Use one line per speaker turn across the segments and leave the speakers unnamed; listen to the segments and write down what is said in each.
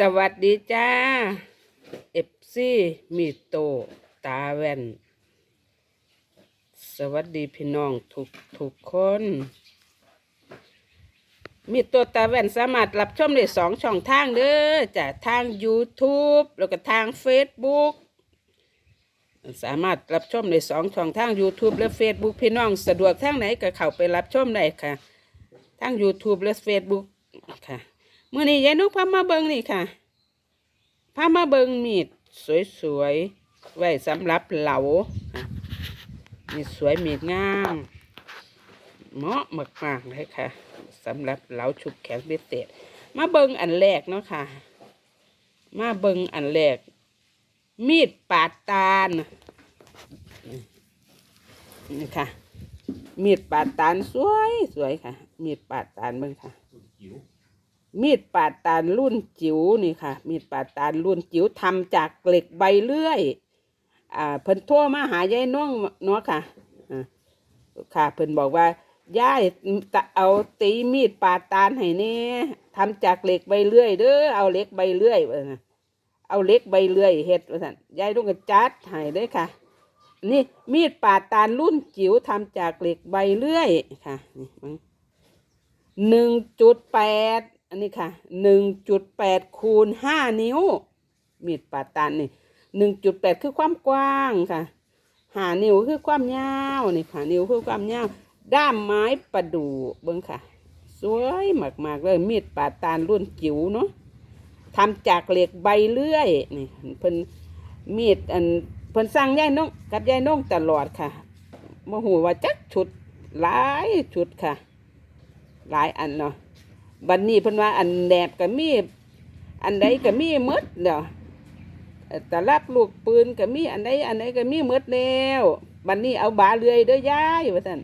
สวัสดีจ้าเอฟซีมีโตตาแว่น สวัสดีพี่น้องทุกทุกคน มีโตตาแว่นสามารถรับชมได้สองช่องทางเด้อจ้ะทาง YouTube แล้วก็ทาง Facebook สามารถรับชมในสองช่องทาง YouTube และ Facebook พี่น้องสะดวกทางไหนก็เข้าไปรับชมได้ค่ะ ทาง YouTube และ Facebook ค่ะ มื่อนี้ยายนุกพามาเบิงนี่ค่ะพามาเบิงมีดสวยๆไว้สำหรับเหลามีดสวยมีดงามเหมาะมากๆเลยค่ะสำหรับเหลาชุบแข็งพิเศษมาเบิงอันแรกเนาะค่ะ มาเบิงอันแรก มีดปาดตาลนี่ค่ะ มีดปาดตาลสวยสวยค่ะ มีดปาดตาลเบิ่งค่ะ มีดปาดตาลรุ่นจิ๋วนี่ค่ะ มีดปาดตาลรุ่นจิ๋วทำจากเหล็กใบเลื่อย อ่าเพิ่นโทรมาหายายน้องเนาะค่ะอ่าค่ะเพิ่นบอกว่ายายตะเอาตีมีดปาดตาลให้แน่ทำจากเหล็กใบเลื่อยเด้อเอาเหล็กใบเลื่อยว่าซั่นเอาเหล็กใบเลื่อยเฮ็ดว่าซั่นยายต้องก็จัดให้เด้อค่ะ นี่มีดปาดตาลรุ่นจิ๋วทำจากเหล็กใบเลื่อยค่ะนี่หนึ่งจุดแปด อันนี้ค่ะหนึ่งจุดแปดคูณห้านิ้ว มีดปาดตาลนี่หนึ่งจุดแปดคือความกว้างค่ะหานิ้วคือความยาวนี่ค่ะนิ้วคือความยาวด้ามไม้ประดู่เบิ้งค่ะ สวยมากๆเลยมีดปาดตาลรุ่นจิ๋วเนาะทำจากเหล็กใบเลื่อยนี่เพิ่นมีดอันเพิ่นสร้างยายน้องกับยายน้องตลอดค่ะโมโหว่าจักชุดหลายชุดค่ะ หลายอันเนาะ บัดนนี้เพิ่นว่าอันแหนบก็มี อันใดก็มีหมดเด้อเอ่อตลับลูกปืนก็มีอันใดอันใดก็มีหมดแล้วบัดนนี้เอาบาเรือยเด้อยายว่าซั่น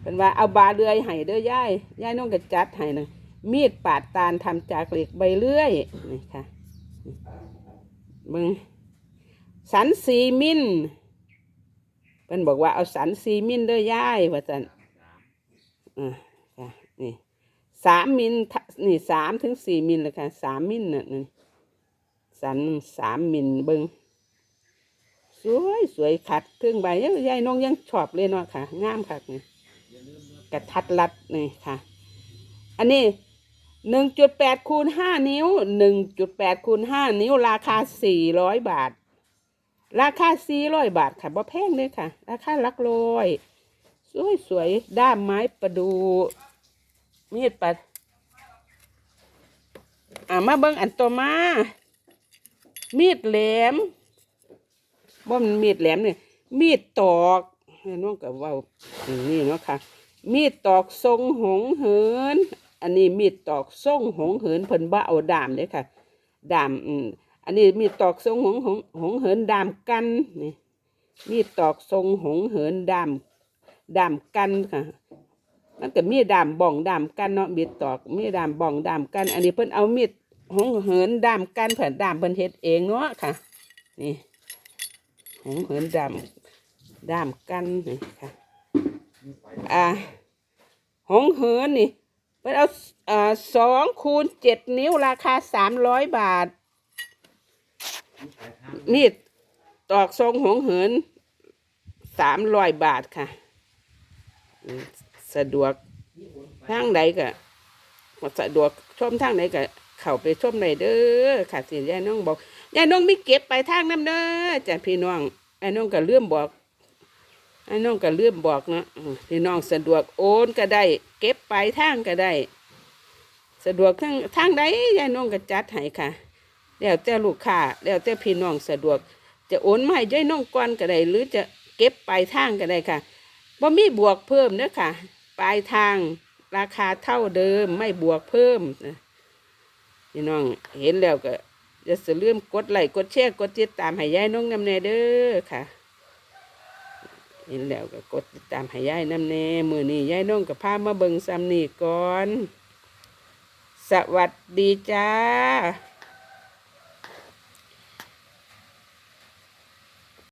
เพิ่นว่าเอาบาเรือยให้เด้อยายยายน้องก็จัดให้นะมีดปาดตาลทำจากเหล็กใบเลื่อยนี่ค่ะมึงสันสีมินเพิ่นบอกว่าเอาสันสีมินเด้อยายว่าสันอ่าค่ะ สามมิลนี่สามถึงสี่มิลเลยค่ะสามมิลน่ะนี่สันสามมิลเบิงสวยสวยขัดเครื่องใบยังยายน้องยังชอบเลยเนาะค่ะงามค่ะนี่กระทัดรัดนี่ค่ะ อันนี้หนึ่งจุดแปดคูณห้านิ้วหนึ่งจุดแปดคูณห้านิ้วราคาสี่ร้อยบาท ราคาสี่ร้อยบาทค่ะบ่แพงเลยค่ะ ราคาลักร้อย สวยสวยด้ามไม้ประดู มีดปัด อ่ามาเบิ่งอันตัวมา มีดแหลมบ่มันมีดแหลมเนี่ยมีดตอกน้องกับว่านี่เนาะค่ะ มีดตอกทรงหงเหิน อันนี้มีดตอกทรงหงเหินเพิ่นบ่เอาดามเด้อค่ะ ดามอืมอันนี้มีดตอกทรงหงหงหงเหินดามกันนี่มีดตอกทรงหงเหินดามดามกันค่ะ มันก็มีดามบ่องดามกันเนาะมีตอกมีดามบ่องดามกัน อันนี้เพิ่นเอามีดหงเหินดามกันเพิ่นดามเพิ่นเฮ็ดเองเนาะค่ะ นี่หงเหินดามดามกันนี่ค่ะอ่าหงเหินนี่เพิ่นเอาอ่าสองคูณเจ็ดนิ้วราคาสามร้อยบาทมีดตอกทรงหงเหินสามร้อยบาทค่ะ สะดวกทางใดก็สะดวกชมทางใดก็เข้าไปชมไหนเด้อค่ะสิยายน้องบอกยายน้องมีเก็บไปทางน้ำเด้อจ้ะพี่น้องไอ้น้องก็เลื่อมบอกไอ้น้องก็เลื่อมบอกเนาะพี่น้องสะดวกโอนก็ได้ เก็บไปทางก็ได้ สะดวกทางทางใดยายน้องก็จัดให้ค่ะแล้วแต่ลูกค้าแล้วแต่พี่น้องสะดวก จะโอนมาให้ย่อยน้องก่อนก็ได้หรือจะเก็บปลายทางก็ได้ค่ะบ่มีบวกเพิ่มเด้อค่ะ ปลายทางราคาเท่าเดิมไม่บวกเพิ่มนะพี่น้องเห็นแล้วก็จะสลืมกดไลค์กดแชร์กดติดตามให้ยายน้องนำแน่เด้อค่ะ เห็นแล้วก็กดติดตามให้ยายนำแน่มือนี้ยายน้องก็พามาเบิงซ้ำนี่ก่อน สวัสดีจ้า